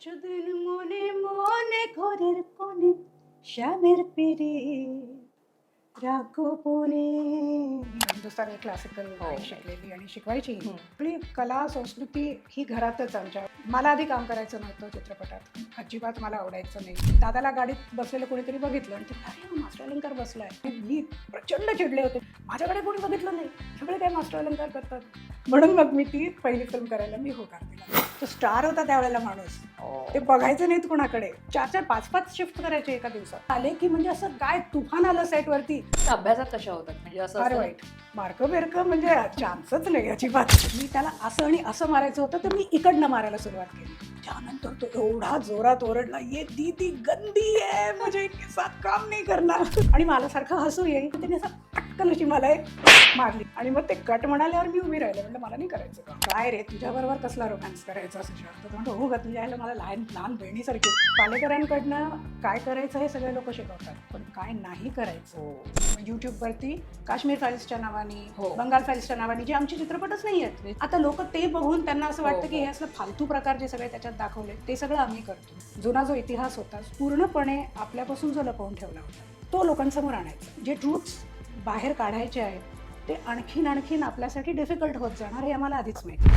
কিছুদিন মনে মনে ঘরের কোণে শ্যামের পিড়ি हिंदुस्थानी क्लासिकल हो. शिकलेली आणि शिकवायची. हम्म. आपली कला संस्कृती ही घरातच आमच्या. मला आधी काम करायचं नव्हतं चित्रपटात. अजिबात मला आवडायचं नाही. दादाला गाडीत बसलेलं कोणीतरी बघितलं आणि ते अरे हा मास्टर अलंकार बसलाय. मी प्रचंड चिडले होते. माझ्याकडे कोणी बघितलं नाही. सगळे काय मास्टर अलंकार करतात. म्हणून मग मी ती पहिली फिल्म करायला मी होकार दिला. तो स्टार होता त्यावेळेला माणूस. ते बघायचं नाहीत कुणाकडे. चार चार पाच पाच शिफ्ट करायचे एका दिवसात. आले की म्हणजे असं काय तुफान आलं सेटवरती अभ्यासात कशा होतात? म्हणजे असं फार वाईट. मार्क बिरकं म्हणजे चान्सच नाही अजिबात. मी त्याला असं आणि असं मारायचं होतं तर मी इकडनं मारायला सुरुवात केली. त्यानंतर तो एवढा जोरात ओरडला ये दीदी गंदी आहे म्हणजे साथ काम नाही करणार. आणि मला सारखं हसू येईल त्याने असं पटकन अशी मला एक मारली. आणि मग ते कट म्हणाल्यावर मी उभी राहिले. म्हणलं मला नाही करायचं काय रे तुझ्याबरोबर कसला रोमॅन्स करायचा असं शब्द तो म्हणतो हो का तुझ्या आईला मला लहान लहान बहिणीसारखी पालेकरांकडनं काय करायचं हे सगळे लोक शिकवतात. पण काय नाही करायचं. हो. युट्यूबवरती काश्मीर फाईल्सच्या नावाने हो. बंगाल फाईल्सच्या नावाने जे आमचे चित्रपटच नाही आहेत. आता लोक ते बघून त्यांना असं वाटतं हो, की हे. असलं फालतू प्रकार जे सगळे त्याच्यात दाखवले ते सगळं आम्ही करतो. जुना जो इतिहास होता पूर्णपणे आपल्यापासून जो लपवून ठेवला होता तो लोकांसमोर आणायचा. जे ट्रूथ्स बाहेर काढायचे आहेत ते आणखीन आणखीन आपल्यासाठी डिफिकल्ट होत जाणार हे आम्हाला आधीच माहिती.